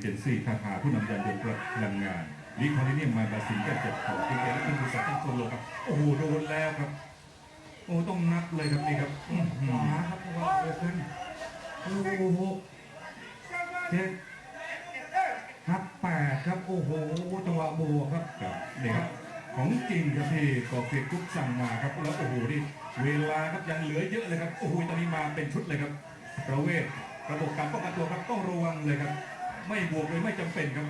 เจนซี่คาคาผู้นำยานยนต์พลังงานลิคอลิเนียมมาบาซินแก้เจ็บข่าเกมเอและคุณบุษาตั้งโซโลครับ โอ้โหโดนแล้วครับ โอ้ต้องนับเลยครับนี่ครับหืขอวาครับจังหวะเกิดขึ้นโอ้โหเจ็ดหักแปดครับโอ้โหจังหวะบวกครับครับนี่ครับของจริงครับที่กอเฟียกุ๊กสั่งมาครับแล้วโอ้โหนี่เวลาครับยังเหลือเยอะเลยครับโอ้โหตอนนี้มาเป็นชุดเลยครับประเวทระบบการป้องกันตัวครับต้องระวังเลยครับ ไม่บวกเลยไม่จำเป็นครับ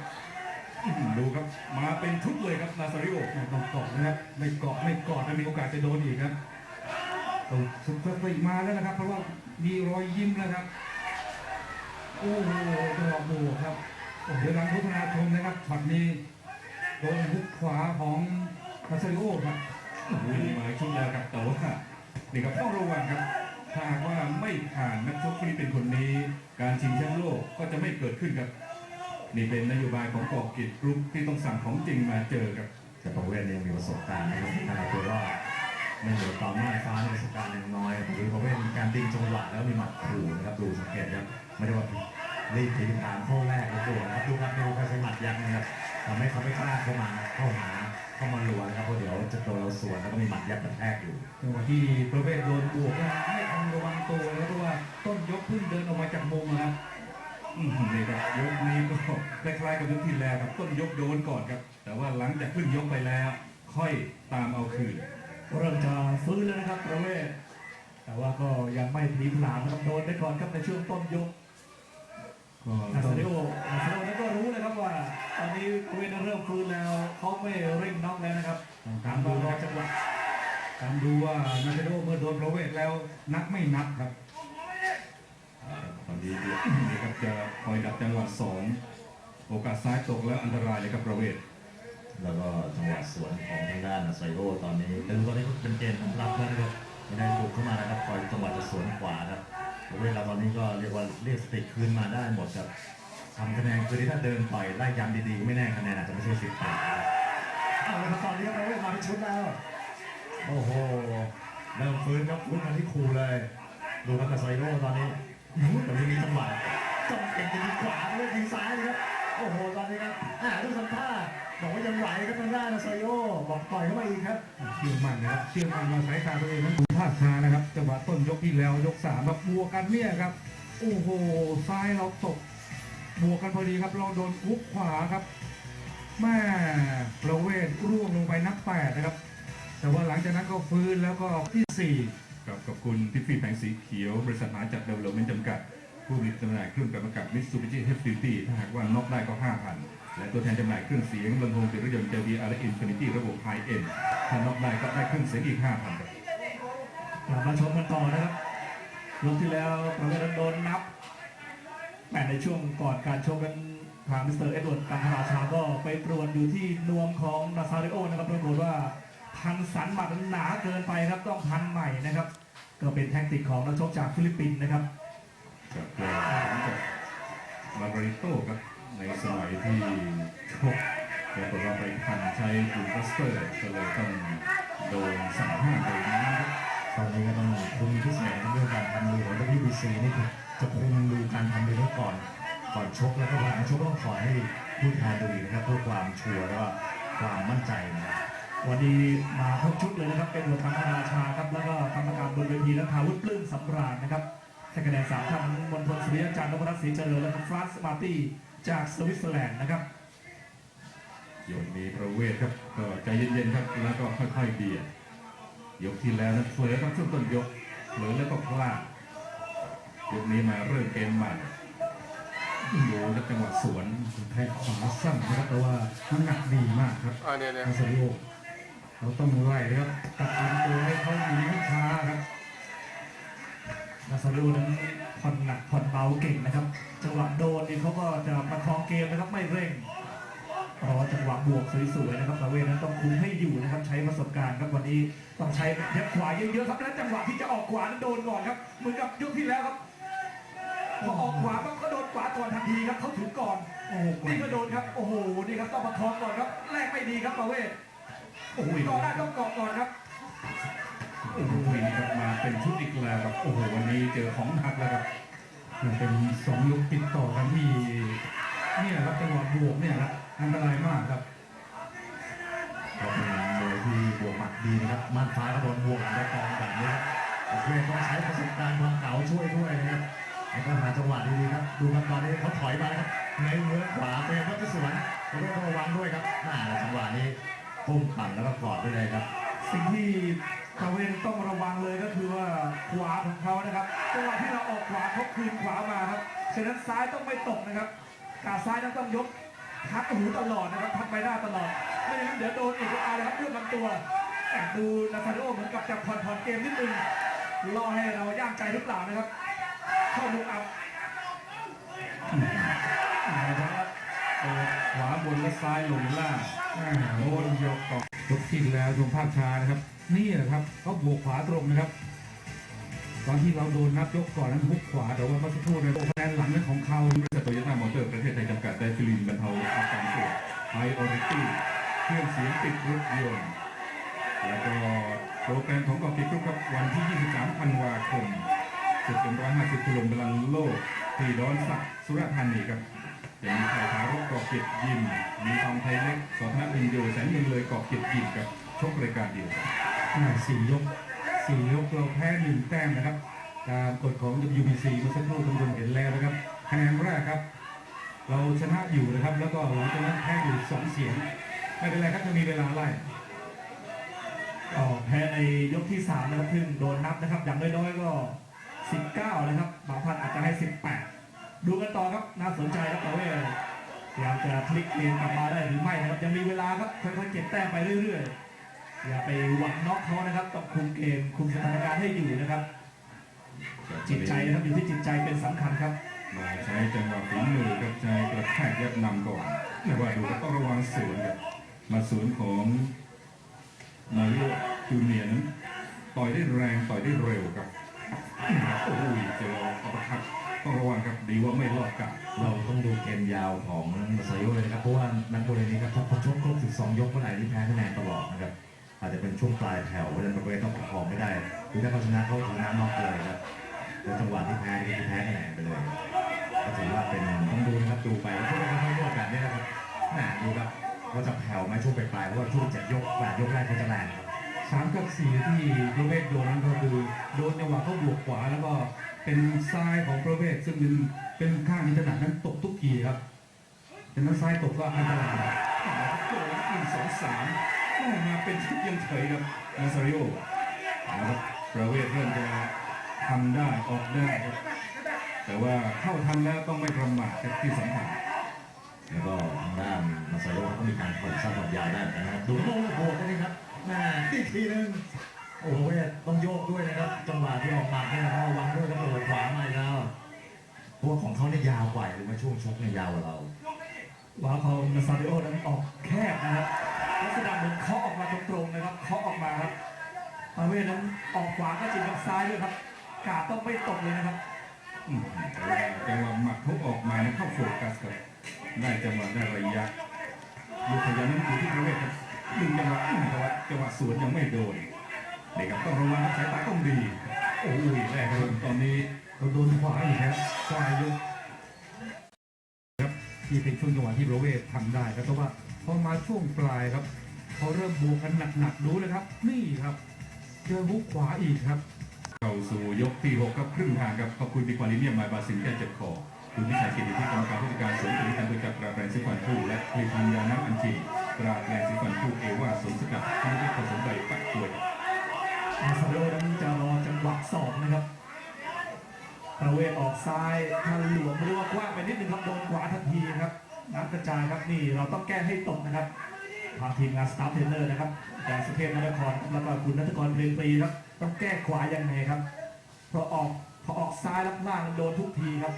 อื้อหือดูครับ มาเป็นชุดเลยครับนาซาริโอต้องเกาะนะครับไม่เกาะไม่กอดนะมีโอกาสจะโดนอีกครับต้องสุดสติมาแล้วนะครับ เพราะว่ามีรอยยิ้มแล้วครับโอ้โหจังหวะบวกครับโอ้โหเดี๋ยวหลังพุทธนาชมนะครับช็อตนี้โดนฮุกขวาของคาซาริโอครับโอ้โหนี่มาชุดแล้วครับแต่ว่านี่ครับต้องระวังครับถ้าหากว่าไม่ผ่านนักชกฟิลิปปินส์คนนี้ การชิงแชมป์โลกก็จะไม่เกิดขึ้นครับ นี่เป็นนโยบายของกอกกิจรุ๊ปที่ต้องสั่งของจริงมาเจอครับแต่ประเวศยังมีประสบการณ์นะครับขนาดตัวว่าไม่เหมือนตอนม่าฟ้าในประสบการณ์ยังน้อยหรือประเวศมีการดิ้งจังหวะแล้วมีหมัดขู่นะครับดูสังเกตครับไม่ได้ว่ารีบถีบตามเข้าแรกเลยตัวนะครับดูครับดูการใช้หมัดยันนะครับทำให้เขาไม่กล้าเข้ามาเข้าหาเข้ามาลวนะครับเพราะเดี๋ยวจะโดนเราสวนแล้วก็มีหมัดยัดกระแทกอยู่จังหวะที่ประเภทโดนบวกนะไม่ทันระวังตัวแล้วเพราะว่าต้นยกเพิ่งเดินออกมาจากมุมนะครับ นี่ครับยกนี้ก็คล้ายๆกับยกที่แล้วครับต้นยกโดนก่อนครับ แต่ว่าหลังจากขึ้นยกไปแล้ว ค่อยตามเอาคืนเริ่มจะฟื้นแล้วนะครับประเวศแต่ว่าก็ยังไม่พลีผลามนะครับโดนไปก่อนครับในช่วงต้นยกก็นาต้อซาริโอนาซาริโอนั้นก็รู้นะครับว่า ตอนนี้ประเวศเริ่มฟื้นแล้วเขาไม่เร่งน็อกแล้วนะครับตามดูรรอจังหวะตามดูว่านาเทโดเมื่อโดนประเวทแล้วนักไม่นับครับ ตอนนี้นี่ครับจะคอยดักจังหวะสองโอกาสซ้ายตกแล้วอันตรายเลยครับประเวศแล้วก็จังหวะสวนของทางด้านไซโอตอนนี้แต่ดูตอนนี้เป็นเกมรับแล้วนะครับไม่ได้บุกเข้ามานะครับคอยจังหวะจะสวนขวาครับประเวศเราตอนนี้ก็เรียกว่าเรียกสติคืนมาได้หมดครับทำคะแนนคือที่ถ้าเดินต่อยไล่ยำดีๆไม่แน่คะแนนอาจจะไม่ใช่สิบแปดนะครับเอาเลยครับตอนนี้ประเวศมาเป็นชุดแล้วโอ้โหเริ่มฟื้นครับฟื้นมาที่ครูเลยดูครับกับไซโร่ตอนนี้ ตอนนี้มีจังหวะจ้องเก่งจะดีขวาเลือกดีซ้ายเลยครับ โอ้โห ตอนนี้ครับ อ่าดูสัมภาษณ์บอกว่ายังไหวครับทางด้านไซโร่บอกต่อยเข้ามาอีกครับ เชื่อมั่นนะครับ เชื่อมั่นว่าสายตาตัวเองนั้นดูท่าทานะครับ จังหวะต้นยกที่แล้วยกสามแบบบวกกันเนี่ยครับ โอ้โห ซ้ายเราตก บวกกันพอดีครับ เราโดนคุกขวาครับแม่ประเวทร่วงลงไปนับแปดนะครับ แต่ว่าหลังจากนั้นก็ฟื้นแล้วก็ที่สี่ ครับขอบคุณทิฟฟี่แผงสีเขียว บริษัทมหาจักรเดเวลเมนต์จำกัด ผู้ผลิตจำหน่ายเครื่องปรับอากาศมิตซูบิชิเฮฟฟิตี้ถ้าหากว่าน็อกได้ก็ 5,000 และตัวแทนจำหน่ายเครื่องเสียงลำโพงติดรถยนต์เจวีอาร์อินฟินิตี้ระบบไฮเอ็นถ้าน็อกได้ก็ได้เครื่องเสียงอีก 5,000ครับกลับมาชมกันต่อนะครับยกที่แล้วประเวศโดนนับแต่ในช่วงก่อนการชกกันทางมิสเตอร์เอ็ดเวิร์ดกัมพราชาก็ไปตรวจอยู่ที่นวมของนาซาริโอนะครับปรากฏว่า พันสันหมัดหนาเกินไปครับต้องพันใหม่นะครับ ก็เป็นแทคติกของนักชกจากฟิลิปปินส์นะครับครับก็หลังจากมาริโต้ครับในสมัยที่ชกปรากฏว่าไปพันใช้บูลบัสเตอร์ก็เลยต้องโดนสั่งห้ามไปนะครับตอนนี้ก็ต้องคุมพิเศษในเรื่องการทำมือของ WBC นี่คือจะคุมดูการทำมือก่อนก่อนชกแล้วก็หลังชกต้องถอยให้ผู้แทนดูอีนะครับเพื่อความชัวร์แล้วก็ความมั่นใจนะครับ วันนี้มาครบชุดเลยนะครับ เป็นหัวทัพราชาครับ แล้วก็กรรมการบนเวทีและทาวุฒิปลื้มสำราญนะครับให้คะแนนสามท่านมณฑลสุริยจันทร์นพรัตน์ศรีเจริญและก็ฟรานซ์มาร์ตี้จากสวิตเซอร์แลนด์นะครับยกนี้ประเวทครับก็ใจเย็นๆครับ แล้วก็ค่อยๆเบียดยกที่แล้วนั้นเผลอครับช่วงต้นยกเผลอแล้วก็พลาดยกนี้มาเริ่มเกมใหม่โยนครับจังหวะสวนแทงขวาสั้นนะครับแต่ว่าน้ำหนักดีมากครับอ่าเนี่ยเนี่ยนาซาริโอ เราต้องไล่นะครับตัดลำตัวให้เขาหนีให้ช้าครับนาซาริโอนั้นผ่อนหนักผ่อนเบาเก่งนะครับ จังหวะโดนนี่เขาก็จะประคองเกมนะครับไม่เร่งรอจังหวะบวกสวยๆนะครับประเวศนั้นต้องคุมให้อยู่นะครับ ใช้ประสบการณ์ครับวันนี้ต้องใช้เย็บขวาเยอะๆครับ และจังหวะที่จะออกขวานั้นโดนก่อนครับเหมือนกับยกที่แล้วครับพอออกขวาปั๊บก็โดนขวาก่อนทันทีครับเขาถึงก่อนโอ้โหกว่านี่ก็โดนครับโอ้โหนี่ครับต้องประคองก่อนครับแรกไม่ดีครับประเวศ โอ้โหก่อนได้ต้องเกาะก่อนครับโอ้โหนี่ครับมาเป็นชุดอีกแล้วครับโอ้โหวันนี้เจอของหนักแล้วครับมันเป็นสองยกติดต่อกันที่เนี่ยจังหวัดบวกเนี่ยครับอันตรายมากครับก็เป็นมวยที่บวกหมัดดีนะครับม่านฟ้าก็โดนบวกได้กองแบบนี้ครับโอเคต้องใช้ประสบการณ์ความเก่าช่วยด้วยนะครับแล้วก็หาจังหวะดีๆครับ ดูครับตอนนี้เขาถอยมาครับในเมือขวาเป็นครับที่สวนเขาต้องระวังด้วยครับน่าจังหวะนี้ ก้มต่ำแล้วก็กอดไปเลยครับ สิ่งที่ตะเวนต้องระวังเลยก็คือว่าขวาของเขานะครับจังหวะที่เราออกขวาเขาคืนขวามาครับฉะนั้นซ้ายต้องไม่ตกนะครับกาซ้ายนั้นต้องยกทักหูตลอดนะครับทักใบหน้าตลอดไม่อย่างนั้นเดี๋ยวโดนอีกอาร์นะครับเรื่องลำตัวแอบดูนาซาโดเหมือนกับจะผ่อนผ่อนเกมนิดนึงรอให้เราย่างใจหรือเปล่านะครับเข้ามุกอับขวาบนและซ้ายลงล่าง อ่าโดนยกก่อยกที่แล้วชมภาพช้านะครับ นี่แหละครับเขาบวกขวาตรงนะครับ ตอนที่เราโดนนับยกก่อนนั้นทุกขวาแต่ว่าเมื่อสักครู่ในคะแนนหลังนั้นของเขาบริษัทโตโยต้ามอเตอร์ประเทศไทยจำกัดได้ฟิลินบรรเทาอาการปวดไฮออริตี้เครื่องเสียงติดรถยนต์แล้วก็โปรแกรมของกอกิกรุ๊ปครับวันที่ 23ธันวาคมจุดเป็น150กิโลพลังโลกที่ดอนสักสุราษฎร์ธานีครับ จะมีไทยทารกกอบเกียรติยิม มีทองไทยเล็กสอธนอินโดแสนเงินเลยกอบเกียรติยิมครับชกรายการเดียวกันอ่าสี่ยกสี่ยกเราแพ้หนึ่งแต้มนะครับ ตามกฎของ WBC เมื่อสักครู่ทุกคนเห็นแล้วนะครับคะแนนแรกครับ เราชนะอยู่นะครับ แล้วก็หลังจากนั้นแพ้อยู่สองเสียงไม่เป็นไรครับจะมีเวลาไล่ก็แพ้ในยกที่3นะครับเพิ่งโดนนับนะครับ อย่างน้อยๆก็ 19 นะครับบางพันอาจจะให้ 18 ดูกันต่อครับน่าสนใจครับแต่ว่พยายามจะพลิกเกมกลับมาได้หรือไม่นะครับยังมีเวลาครับค่อยๆเก็บแต้มไปเรื่อยๆ อย่าไปหวังน็อกเขานะครับต้องคุมเกมคุมสถานการณ์ให้อยู่นะครับ จิตใจนะครับอยู่ที่จิตใจเป็นสำคัญครับมาใช้จังหวะฝีมือกับใจกระแทกยับนำก่อนแต่ว่าดูก็ต้องระวังสวนครับมาสวนของมาริโอจูเนียนั้นต่อยได้แรงต่อยได้เร็วครับโอ้โหเจออัปร์คัต ต้องระวังครับดีว่าไม่รอดกันเราต้องดูเกมยาวของมาซาโยเลยนะครับ เพราะว่านักมวยนี้ครับถ้าพอชกครบ12 ยกเมื่อไหร่นี่แพ้คะแนนตลอดนะครับ อาจจะเป็นช่วงปลายแถวเพราะฉะนั้นบริเวณต้องประคองไม่ได้คือถ้าเขาชนะเขาชนะนอกเลยครับแล้วจังหวะที่แพ้นี่คือแพ้คะแนนไปเลยก็ถือว่าเป็นต้องดูนะครับดูไปช่วงที่เขาโยกแบบนี้นะครับน่าดูครับว่าจะแผ่วไหมช่วงปลายเพราะว่าช่วงเจ็ดยกแปดยกแรกเขาจะแรงครับสามกับสี่ที่ปรเวศโดนนั้นก็คือโดนจังหวะเขาบวกขวาแล้วก็ เป็นซ้ายของประเวศซึ่งเป็นเป็นข้างที่ถนัดนั้นตกทุกทีครับฉะนั้นซ้ายตกก็อันตรายโอ้โหหนึ่งสองสามแม่มาเป็นชุดยังเฉยครับนาซาริโอนะครับประเวศเริ่มจะทำได้ออกได้ครับแต่ว่าเข้าทำแล้วต้องไม่ประมาทครับที่สำคัญแล้วก็ทางด้านมาซาโยก็มีการผ่อนสั้นผ่อนยาวได้เหมือนกันนะครับดูโอ้โหได้เลยครับแม่อีกทีหนึง โอ้โหเนี่ยต้องโยกด้วยนะครับ จังหวะที่ออกหมัดเนี่ยต้องระวังด้วยแล้วเปิดขวามาอีกแล้วเพราะว่าของเขาเนี่ยยาวกว่าหรือว่าช่วงชกเนี่ยยาวกว่าเราวาพาวนาซาริโอนั้นออกแคบนะครับลักษณะเหมือนเคาะออกมาตรงๆนะครับเคาะออกมาครับปาเวนั้นออกขวาก็จริงกับซ้ายด้วยครับ กาดต้องไม่ตกเลยนะครับแต่ว่าจังหวะหมัดเขาออกมาเนี่ยเข้าโฟกัสครับได้จังหวะได้ระยะลูกขยันนั้นอยู่ที่ประเวศครับดึงจังหวะอื้อแต่ว่าจังหวะสวนยังไม่โดน เด็กครับต้องระวังครับสายตาต้องดีโอ้ยแรกครับตอนนี้เราโดนขวาอีกครับขวายกครับนี่เป็นช่วงจังหวะที่ปรเวศทำได้ครับเพราะว่าพอมาช่วงปลายครับเขาเริ่มบวกกันหนักๆดูเลยครับ นี่ครับเจอบุกขวาอีกครับ เข้าสู่ยกที่6ครับครึ่งทางครับขอบคุณดีกว่าลิเนียมไมบาซินแก้เจ็บคอคุณวิชัยกิติที่กรรมการผู้จัดการสวนบริการบริการตราแบรนด์ซิฟันคู่และผลิตภัณฑ์ยาน้ำอัญชีตราแบรนด์ซิฟันคู่เอว่าสวนสกัดที่ไม่ผสมใบปักกล้วย นาซาโอนั้นจะรอจังหวะสองนะครับปาเวศออกซ้ายถ้าหลวมรือว่ากว้างไปนิดนึงครับโดนขวาทันทีครับน้ำกระจายครับนี่เราต้องแก้ให้ตกนะครับทางทีมงานสตาฟเทรนเนอร์นะครับจารย์สุเทพนครแล้วก็คุณนัทกรเพลงปรีครับต้องแก้ขวายังไงครับพราะออกพอออกซ้ายแล้วล่างโดนทุกทีครับ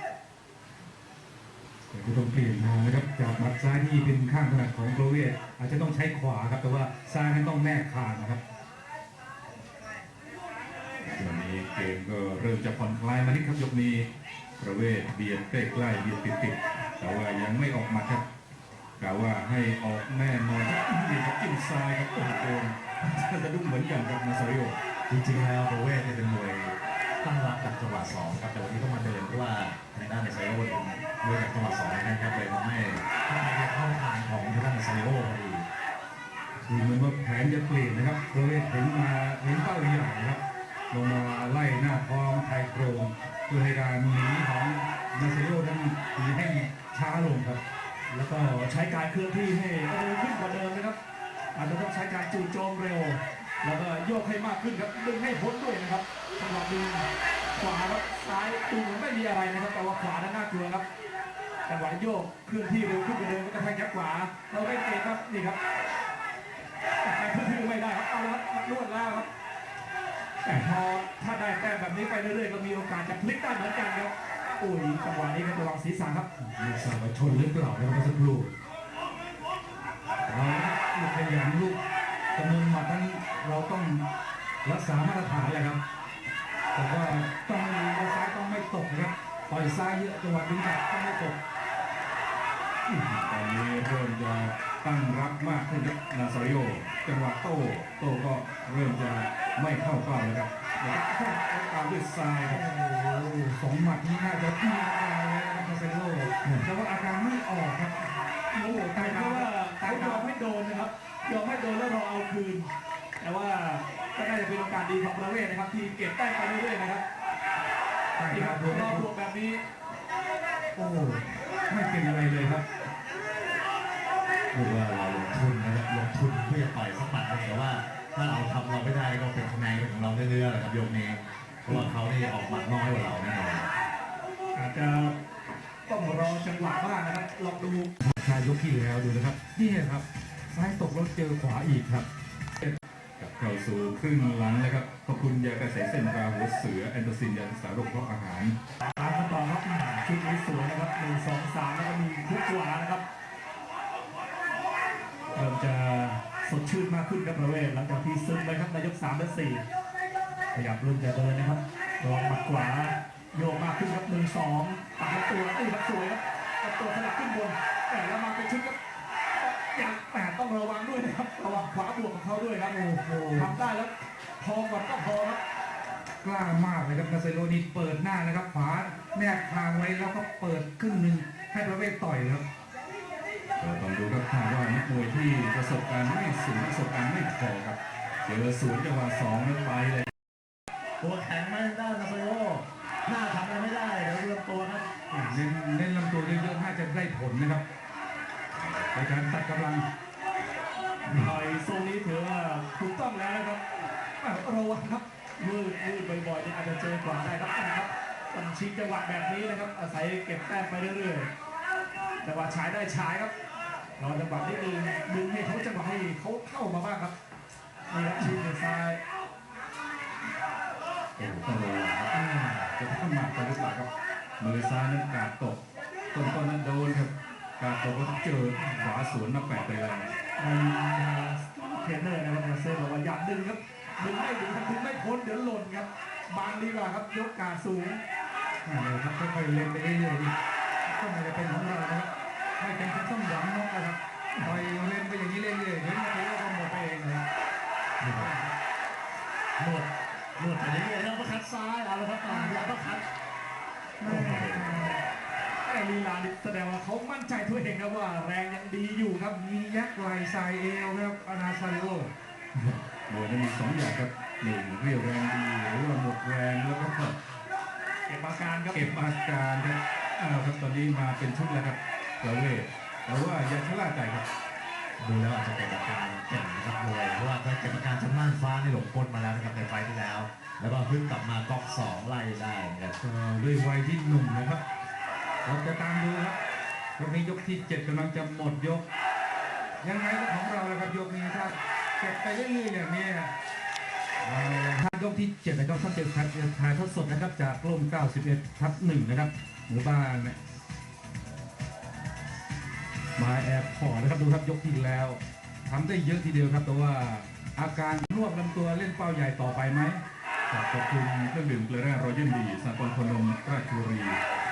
แต่ก็ต้องเปลี่ยนทางนะครับจากมัดซ้ายที่เป็นข้างถนัดของประเวศอาจจะต้องใช้ขวาครับแต่ว่าซ้ายนั้นต้องแนกคางนะครับ เกมก็เริ่มจะผ่อนคลายมานิดครับยกนี้ประเวศเบียดใกล้ๆเบียดติดๆแต่ว่ายังไม่ออกมาครับกล่าวว่าให้ออกแน่นอนนี่ครับจิ้มซ้ายครับโอ้โหสะดุ้งเหมือนกันครับมาซาริโอจริงๆแล้วประเวศเะเป็นมวยตั้งรับจากจังหวะสองครับแต่วันนี้ต้องมาเดินเพราะว่าทางด้านมาซาริโอเป็นมวยจากจังหวะสองนะครับเลยทำให้ข้างในเข้าทางของทางด้านมาซาริโอพอดีดูเหมือนว่าแผนจะเปลี่ยนนะครับประเวศเห็นมาเห็นเป้าอย่างนะครับ ลงมาไล่หน้าท้องไทยโครงเพื่อให้การหนีของนาเซโรนั้นหนีให้ช้าลงครับ แล้วก็ใช้การเคลื่อนที่ให้เร็วขึ้นกว่าเดิมนะครับ อาจจะต้องใช้การจู่โจมเร็ว แล้วก็โยกให้มากขึ้นครับดึงให้พ้นด้วยนะครับจังหวะดึงขวาครับซ้ายดูเหมือนไม่มีอะไรนะครับ แต่ว่าขวานั้นน่ากลัวครับจังหวะโยกเคลื่อนที่เร็วขึ้นกว่าเดิมก็จะแทงยักขวาเราได้เกมครับนี่ครับไปพื้นไม่ได้ครับเอาละครับนวดแล้วครับ แต่พอถ้าได้แต้มแบบนี้ไปเรื่อยๆก็มีโอกาสจะพลิกได้เหมือนกันครับอุ้ยจังหวะนี้ก็ระวังศีรษะครับลูกสาวชนหรือเปล่านะครับเมื่อสักครู่เราลูกขยันลูกจำนวนหมัดนั้นเราต้องรักษามาตรฐานแหละครับ แต่ว่าต้องไม่มือซ้ายต้องไม่ตกนะครับต่อยซ้ายเยอะจังหวะดึงกลับต้องไม่ตก ตอนนี้เริ่มจะตั้งรับมากขึ้นครับนาซาริโอจังหวะโต้โต้ก็เริ่มจะไม่เข้าเป้าแล้วครับเดี๋ยวก็ตามด้วยซ้ายครับโอ้โหสองหมัดนี้น่าจะพี่อาการเลยนะครับคาเซโลแต่ว่าอาการไม่ออกครับโอ้โหแต่เพราะว่าเขายอมให้โดนนะครับยอมให้โดนแล้วเราเอาคืน แต่ว่าก็น่าจะเป็นโอกาสดีของประเวศนะครับ ที่เก็บแต้มไปเรื่อยๆนะครับใต้นี่คตารับบวมรอบวกแบบนี้ เราเรื่อยๆนะครับยกนี้ เพราะว่าเขานี่ออกหมัดน้อยกว่าเราแน่นอนอาจจะต้องรอจังหวะบ้างนะครับลองดูชายยกที่แล้วดูนะครับนี่ครับซ้ายตกแล้วเจอขวาอีกครับกับเข้าสู่ครึ่งหลังแล้วครับขอบคุณยากระแสเส้นตราหัวเสือแอนโตซินยาสารโรคเพราะอาหารตามกันต่อครับอืมชุดนี้สวยนะครับหนึ่งสองสามแล้วก็มีคุกขวานะครับเริ่มจะสดชื่นมากขึ้นครับประเวศหลังจากที่ซึมไปครับในยกสามและสี่ ขยับเริ่มจะเดินนะครับระวังหมัดขวาโยกมากขึ้นครับหนึ่งสองตามตัวเอ้ยครับสวยครับตัดตัวขยับขึ้นบนแต่แล้วมาเป็นชุดครับอย่างแต่ต้องระวังด้วยนะครับระวังขวาบวกของเขาด้วยครับโอ้โหทำได้แล้วพอก่อนก็พอครับกล้ามากเลยครับนาเซโลนี่เปิดหน้านะครับขวาแนบทางไว้แล้วก็เปิดครึ่งหนึ่งให้ประเวศต่อยครับก็ต้องดูครับถ้าว่านักมวยที่ประสบการณ์ไม่สูงประสบการณ์ไม่พอครับเจอสวนจังหวะสองนั้นไปเลย ตัวแข็งไม่ได้นะโซโยหน้าทำอะไรไม่ได้เดี๋ยวเรื่องตัวครับเน้นเน้นลำตัวเยอะๆน่าจะได้ผลนะครับในการตัดกำลังต่อยทรงนี้ถือว่าถูกต้องแล้วนะครับอะระวังครับมืดมืดบ่อยๆนี่อาจจะเจอกว่าได้ครับนะครับต้องชิงจังหวะแบบนี้นะครับ อาศัยเก็บแต้มไปเรื่อยๆจังหวะฉายได้ฉายครับรอจังหวะนิดนึงดึงให้เขาจังหวะให้เขาเข้ามาบ้างครับนี่ครับชิงด้วยซ้าย โอ้ต้องระวังครับจะข้ามหมาไปหรือเปล่าครับมือซ้ายนั้นกาดตกต้นต้นนั้นโดนครับกาดตกก็เจอขวาสวนมาแปะไปเลยในเทรนเนอร์นะครับมาเซ่บอกว่าอย่าดึงครับดึงไม่ดึงถึงไม่พ้นเดี๋ยวหล่นครับบางดีกว่าครับยกกาดสูงอ่าเลยครับค่อยๆเล่นไปเรื่อยๆก็ไม่ได้เป็นของเรานะครับไม่เป็นจะต้องหวังนกนะครับปล่อยเล่นไปอย่างนี้เรื่อยๆเดี๋ยวนาเซโลก็หมดไปเอง ดงว่าเขามั่นใจตัวเองครับว่าแรงยังดีอยู่ครับ มียักษ์ไหลใส่เอวครับอานาซาริโอมวยนั้นมีสองอย่างครับหนึ่งเรียวแรงดีหรือว่าหมดแรงแล้วก็เก็บอาการครับเก็บอาการครับอ้าวครับตอนนี้มาเป็นชุดแล้วครับประเวศแต่ว่าอย่าชะล่าใจครับดูแล้วอาจจะเป็นอาการเก่งนะครับมวยเพราะว่าก็เก็บอาการชั้นม่านฟ้าในหลงกลมาแล้วนะครับในไฟล์ที่แล้ว แล้วก็เพิ่งกลับมาก๊อกสองไล่ได้นะครับก็ด้วยวัยที่หนุ่มนะครับ เราจะตามดูครับยกนี้ยกที่เจ็ดกำลังจะหมดยก ยังไงก็ของเราแล้วครับยกนี้ถ้าเก็บไปเรื่อยๆอย่างนี้เอาละครับยกที่เจ็ดนะครับท่านเป็นถ่ายทอดสดนะครับ จากร่ม91ทับหนึ่งนะครับหมู่บ้านมาแอบขอนะครับดูครับยกที่แล้วทำได้เยอะทีเดียวครับ แต่ว่าอาการรวบลำตัวเล่นเป้าใหญ่ต่อไปไหมตับขอบคุณเครื่องดื่มเกลือแร่รอยัลดีสากลพนมราชบุรี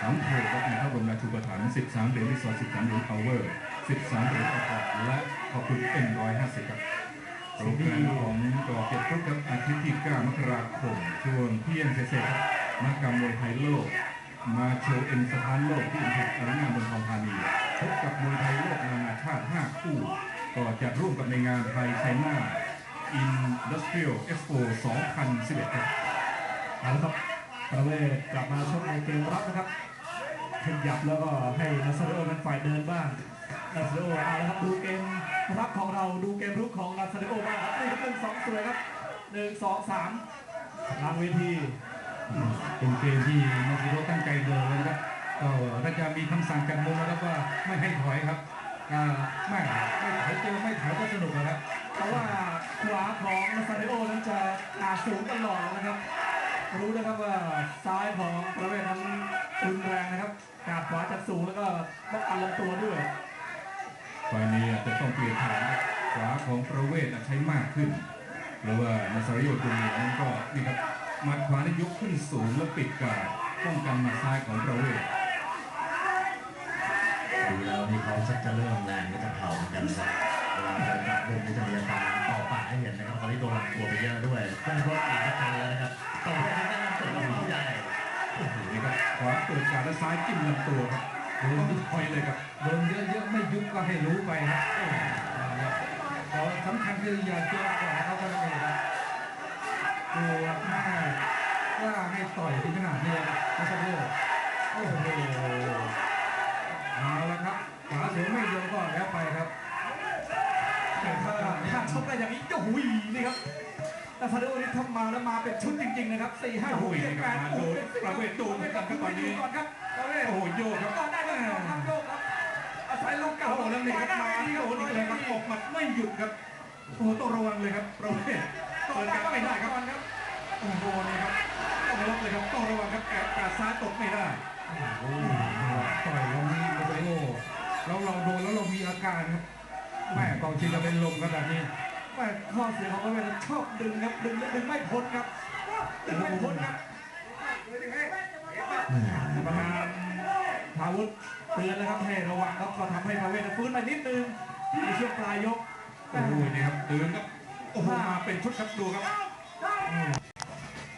น้องโพกับมีพระบรมราชูปถัมภ์13 เหรียญรีสอร์ท13เหรียญพาวเวอร์ 13 เหรียญออกและขอบคุณ N150 ครับโปรแกรมของกอเก็บทุกครับ อาทิตย์ที่ 9 มกราคมช่วงเที่ยงเศษครับมากรรมมวยไทยโลก มาโชว์เอ็นสถานโลกที่อิมแพคอารีนาเมืองทองธานีพบกับมวยไทยโลกนานาชาติ 5 คู่ ก็จะร่วมกับในงานไทยไชน่า Industrial Expo 2011 ครับเอาละครับ ประเวศกลับมาชกในเกมรับนะครับขยับแล้วก็ให้นาซาโรเป็นฝ่ายเดินบ้างนาซาโรเอาละครับดูเกมรับของเราดูเกมรุกของนาซาโรบ้างครับนี่ครับหนึ่งสองสวยครับหนึ่งสองสามหลังเวทีเป็นเกมที่โนกิโรตั้งใจเดินเลยนะครับก็ถ้าจะมีคำสั่งจากมุมนะครับว่าไม่ให้ถอยครับอ่าไม่ไม่ถอยเจอไม่ถอยก็สนุกนะครับเพราะว่าขวาของนาซาโรนั้นจะอาสูงตลอดนะครับ รู้นะครับว่าซ้ายของประเวศนั้นรุนแรงนะครับกาดขวาจากสูงแล้วก็ป้องกันลำตัวด้วยไฟล์นี้อาจจะต้องเปลี่ยนฐานขวาของประเวศใช้มากขึ้น เพราะว่านาซาริโอตุเนียนั้นก็นี่ครับหมัดขวาได้ยกขึ้นสูงแล้วปิดกาดป้องกันหมัดซ้ายของประเวศดูแล้วนี่เขาชักจะเริ่มแรงก็จะเผาเหมือนกันนะครับ เวลาเดินกลับเดินนี่จะมีอาการต่อปากให้เห็นนะครับตอนนี้โดนลำตัวไปเยอะด้วยขึ้นรถอีกกันแล้วนะครับต่อไปทางด้านเสริมกระเป๋าใหญ่โอ้โหนี่ครับขวาเปิดกาดและซ้ายจิ้มลำตัวครับต้องถอยเลยครับโดนเยอะๆไม่ยุบก็ให้รู้ไปครับโอ้โหแต่สำคัญคืออย่าเจอขวาเขาก็นั่นเองครับตัวหน้ากล้าให้ต่อยถึงขนาดนี้นะครับโอ้โหเอาละครับขวาสวยไม่โดนก็แล้วไปครับ แต่ถ้าถ้าชกได้ อย่างนี้โอ้โหนี่ครับนาซาโรนี่ทำมาแล้วมาเป็นชุดจริงๆนะครับสี่ห้าหกเจ็ดแปดโอ้โหประเวศโดนเหมือนกันครับตอนนี้ก่อนครับประเวศโอ้โหโยกครับก่อนได้แล้วทำโยกครับอาศัยลูกเก่าโอ้โหแล้วนี่ครับมาโดนอีกแล้วครับออกหมัดไม่หยุดครับโอ้โหต้องระวังเลยครับประเวศเปิดกาดไม่ได้ครับครับโอ้โหนี่ครับต้องล็อกเลยครับต้องระวังครับแกะกาดซ้ายตกไม่ได้ต่อยเรามีโมโอ้เราเราโดนแล้วเรามีอาการครับแม่กองเชียร์จะเป็นลมครับแบบนี้ แม่ข้อเสียของประเวศชอบดึงครับดึงแล้วดึงไม่พ้นครับดึงไม่พ้นครับประมาณพาวุธเตือนแล้วครับให้ระวังครับก็ทำให้ประเวศฟื้นมานิดนึงในช่วงปลายยกโอ้โหนี่ครับตื่นครับโอ้โหมาเป็นชุดครับดูครับ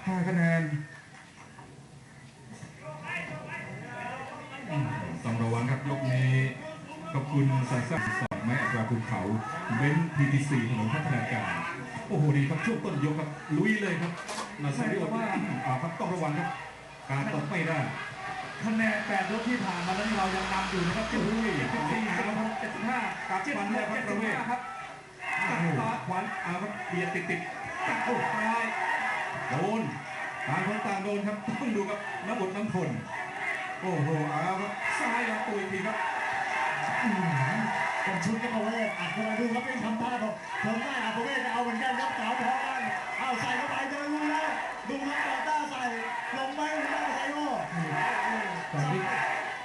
ห้าคะแนนต้องระวังครับยกนี้ ขอบคุณสายสร้าสองไม้อัตราภูเขาเบนพีทีซีถนนพัฒนาการ โอ้โหดีครับช่วงต้นยกครับลุยเลยครับนาซาริโอว่าอ่าครับต้องระวังครับ การตกไม่ได้คะแนนแปดยกที่ผ่านมานั้นเรายังนำอยู่นะครับเจ็ดสี่เจ็ดสี่เจ็ดหกเจ็ดห้ากัดเจ็ดฟันหเลยกครับเจ็ดประเวศห้าครับตัดตาขวานเอาครับเบียดติดติดตัดโอ้ซ้ายโดนต่างคนต่างโดนครับต้องดูครับน้ำอดน้ำทนโอ้โหเอาครับซ้ายแล้วตัวอีกทีครับ เป็นชุดก็บอกว่าอัดเข้ามาดูครับเป็นทำท่าบอกผมได้อัดปเวศจะเอาเหมือนกันครับสาวพอกันเอาใส่เข้าไปเจอรู้แล้วดูครับต่อต้าใส่ลงไปหรือไม่ใส่โอ้ต่อยด้วย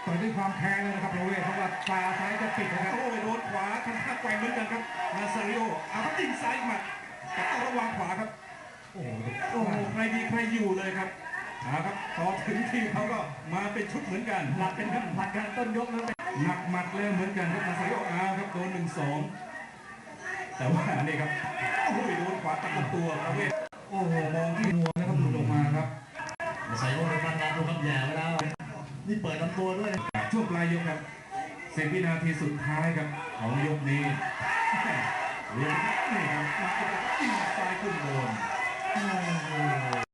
ต่อยด้วยความแค้นเลยนะครับโรเวทเพราะว่าตาซ้ายจะปิดนะครับโอ้ยโดนขวาทำท่าแกว่งเหมือนกันครับนาซาริโอเอาครับยิงซ้ายหมัดแต่ต้องระวังขวาครับโอ้โหใครดีใครอยู่เลยครับเอาครับพอถึงทีเขาก็มาเป็นชุดเหมือนกันหลักกันครับหลักกันต้นยกนั้นเป็น หนักหมัดเลยเหมือนกันครับนาซโออาครับโดนหนึ่งสองแต่ว่านี่ครับโอ้โหโดนขวาตัดตัวประเวศโอ้โหมองที่หัวนะครับหลุดออกมาครับใส่โอ้ไปฟันน้ำดูครับแย่ไปแล้วนี่เปิดลำตัวด้วยช่วงปลายยกครับสิบวินาทีสุดท้ายครับของยกนี้เรียนนี่ครับมาอีกแล้วยิงซ้ายขึ้นบนโอ้